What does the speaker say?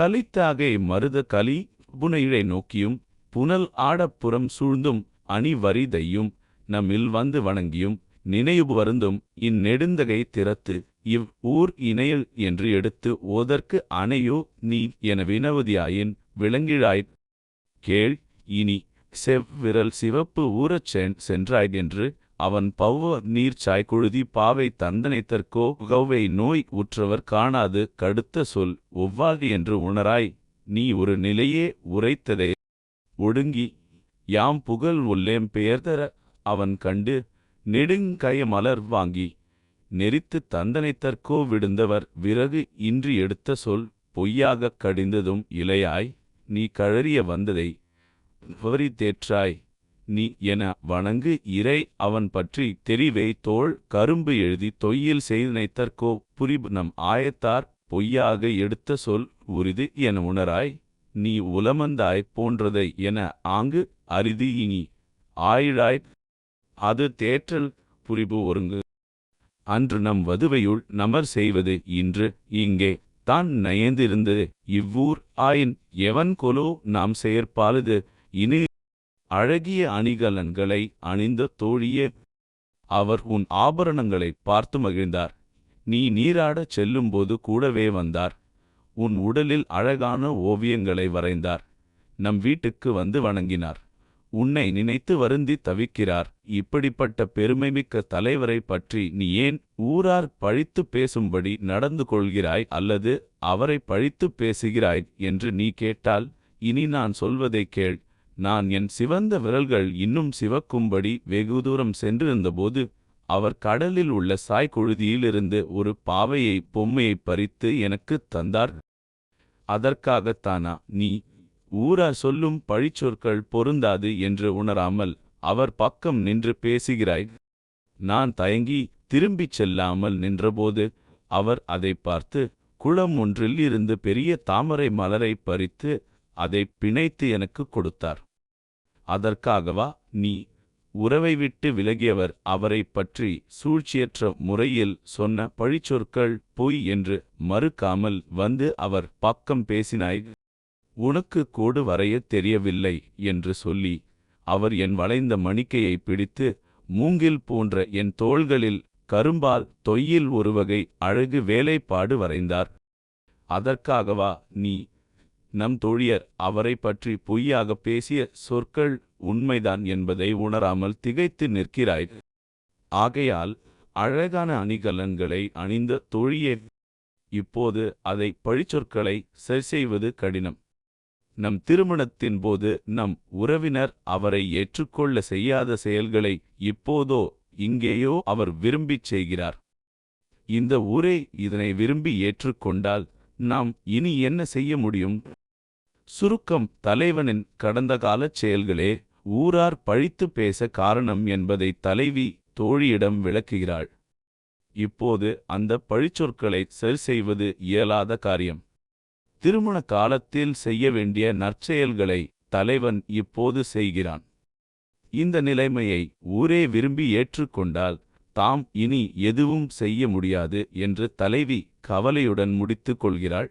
கலித்தாகை மருத கலி புனையிழை நோக்கியும் புனல் ஆடப்புறம் சூழ்ந்தும் அணி வரிதையும் நம்மில் வந்து வணங்கியும் நினைவு வருந்தும் இந்நெடுந்தகை திறத்து இவ் ஊர் இணையல் என்று எடுத்து ஓதற்கு அணையோ நீ என வினவதியாயின் விளங்கிழாய் கேள் இனி செவ்விரல் சிவப்பு ஊரச் சென் சென்றாய் என்று அவன் பௌவ நீர்ச்சாய் கொழுதி பாவை தந்தனைத்தற்கோ கௌவை நோய் உற்றவர் காணாது கடுத்த சொல் ஒவ்வாது என்று உணராய் நீ ஒரு நிலையே உரைத்ததே. ஒடுங்கி யாம் புகழ் உள்ளேம் பெயர்தர அவன் கண்டு நெடுங்கய மலர் வாங்கி நெறித்து தந்தனைத்தற்கோ விடுந்தவர் விறகு இன்றி எடுத்த சொல் பொய்யாகக் கடிந்ததும் இலையாய் நீ கழறிய வந்ததை தேற்றாய். நீ என வணங்கு இறை அவன் பற்றி தெரிவை தோள் கரும்பு எழுதி தொய்யில் செய்தனைத்தற்கோ புரிபு நம் ஆயத்தார் பொய்யாக எடுத்த சொல் உரிது என உணராய். நீ உலமந்தாய் போன்றதை என ஆங்கு அரிது இனி. ஆயிழாய். அது தேற்றல் புரிபு ஒருங்கு. அன்று நம் வதுவையுள் நமர் செய்வது இன்று இங்கே தான் நயந்திருந்தது. இவ்வூர் ஆயின் எவன் கொலோ நாம் செயற்பாலது. இனி அழகிய அணிகலன்களை அணிந்த தோழியே அவர் உன் ஆபரணங்களை பார்த்து மகிழ்ந்தார். நீ நீராடச் செல்லும்போது கூடவே வந்தார். உன் உடலில் அழகான ஓவியங்களை வரைந்தார். நம் வீட்டுக்கு வந்து வணங்கினார். உன்னை நினைத்து வருந்தி தவிக்கிறார். இப்படிப்பட்ட பெருமைமிக்க தலைவரை பற்றி நீ ஏன் ஊரார் பழித்து பேசும்படி நடந்து கொள்கிறாய் அல்லது அவரை பழித்து பேசுகிறாய் என்று நீ கேட்டால் இனி நான் சொல்வதை கேள். நான் என் சிவந்த விரல்கள் இன்னும் சிவக்கும்படி வெகு தூரம் சென்றிருந்தபோது அவர் கடலில் உள்ள சாய்க்குழுதியிலிருந்து ஒரு பாவையை பொம்மையை பறித்து எனக்குத் தந்தார். அதற்காகத்தானா நீ ஊரா சொல்லும் பழிச்சொற்கள் பொருந்தாது என்று உணராமல் அவர் பக்கம் நின்று பேசுகிறாய். நான் தயங்கி திரும்பிச் செல்லாமல் நின்றபோது அவர் அதை பார்த்து குளம் ஒன்றில் இருந்து பெரிய தாமரை மலரை பறித்து அதை பிணைத்து எனக்கு கொடுத்தார். அதற்காகவா நீ? உறவை விட்டு விலகியவர் அவரைப் பற்றி சூழ்ச்சியற்ற முறையில் சொன்ன பழிச்சொற்கள் பொய் என்று மறுக்காமல் வந்து அவர் பக்கம் பேசினாய். உனக்கு கோடு வரையத் தெரியவில்லை என்று சொல்லி அவர் என் வளைந்த மணிக்கையை பிடித்து மூங்கில் போன்ற என் தோள்களில் கரும்பால் தொய்யில் ஒருவகை அழகு வேலைப்பாடு வரைந்தார். அதற்காகவா நீ நம் தோழியர் அவரை பற்றி பொய்யாக பேசிய சொற்கள் உண்மைதான் என்பதை உணராமல் திகைத்து நிற்கிறாய். ஆகையால் அழகான அணிகலன்களை அணிந்த தோழியே இப்போது அதை பழிச்சொற்களை சரிசெய்வது கடினம். நம் திருமணத்தின் போது நம் உறவினர் அவரை ஏற்றுக்கொள்ள செய்யாத செயல்களை இப்போதோ இங்கேயோ அவர் விரும்பிச் செய்கிறார். இந்த ஊரே இதனை விரும்பி ஏற்றுக்கொண்டால் நாம் இனி என்ன செய்ய முடியும்? சுருக்கம் தலைவனின் கடந்த காலச் செயல்களே ஊரார் பழித்து பேச காரணம் என்பதை தலைவி தோழியிடம் விளக்குகிறாள். இப்போது அந்த பழிச்சொற்களை சரி செய்வது இயலாத காரியம். திருமண காலத்தில் செய்ய வேண்டிய நற்செயல்களை தலைவன் இப்போது செய்கிறான். இந்த நிலைமையை ஊரே விரும்பி ஏற்றுக்கொண்டால் தாம் இனி எதுவும் செய்ய முடியாது என்று தலைவி கவலையுடன் முடித்துக் கொள்கிறாள்.